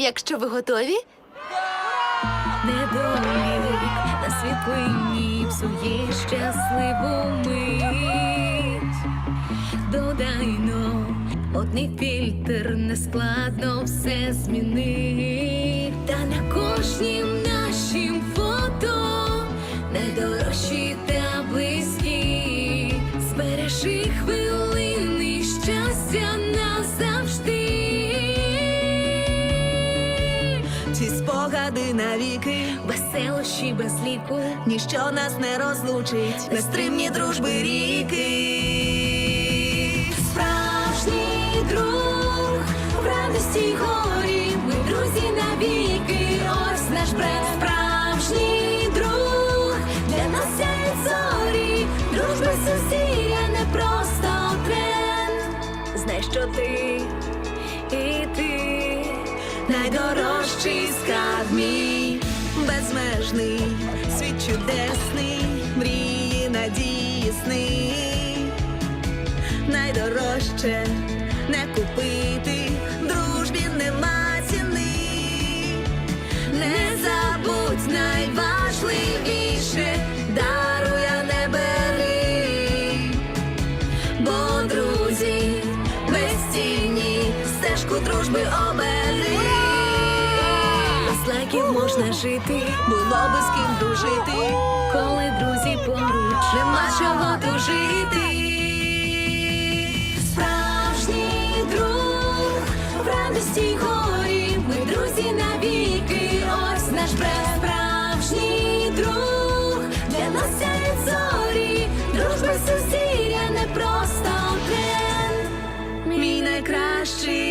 Якщо ви готові, Недолік на світлині псує щасливу мить. Додайно, одний фільтр нескладно все змінить. Та на кожнім нашім фото найдорожчі та близькі. Збережи хвилини щастя назавжди. Ці спогади навіки, Веселощі без ліку. ніщо нас не розлучить, нестримні дружби ріки. Справжній друг в радості горі, ми друзі навіки, ось наш бренд. Справжній друг для нас сяють зорі, дружба сусія не просто тренд. Знай, що ти Найдорожчий скарб мій, безмежний, світ чудесний, мрії, надії, сни. Найдорожче не купити, дружбі нема ціни. Не забудь найважливіше, даруя не бери, бо друзі безцінні, стежку дружби обери років можна жити, було би з ким дружити, коли друзі поруч нема чого дружити. Справжній друг в радості горі, ми друзі навіки, ось наш бред. Справжній друг для нас сяють зорі, дружба сусіря не просто тренд, мій найкращий.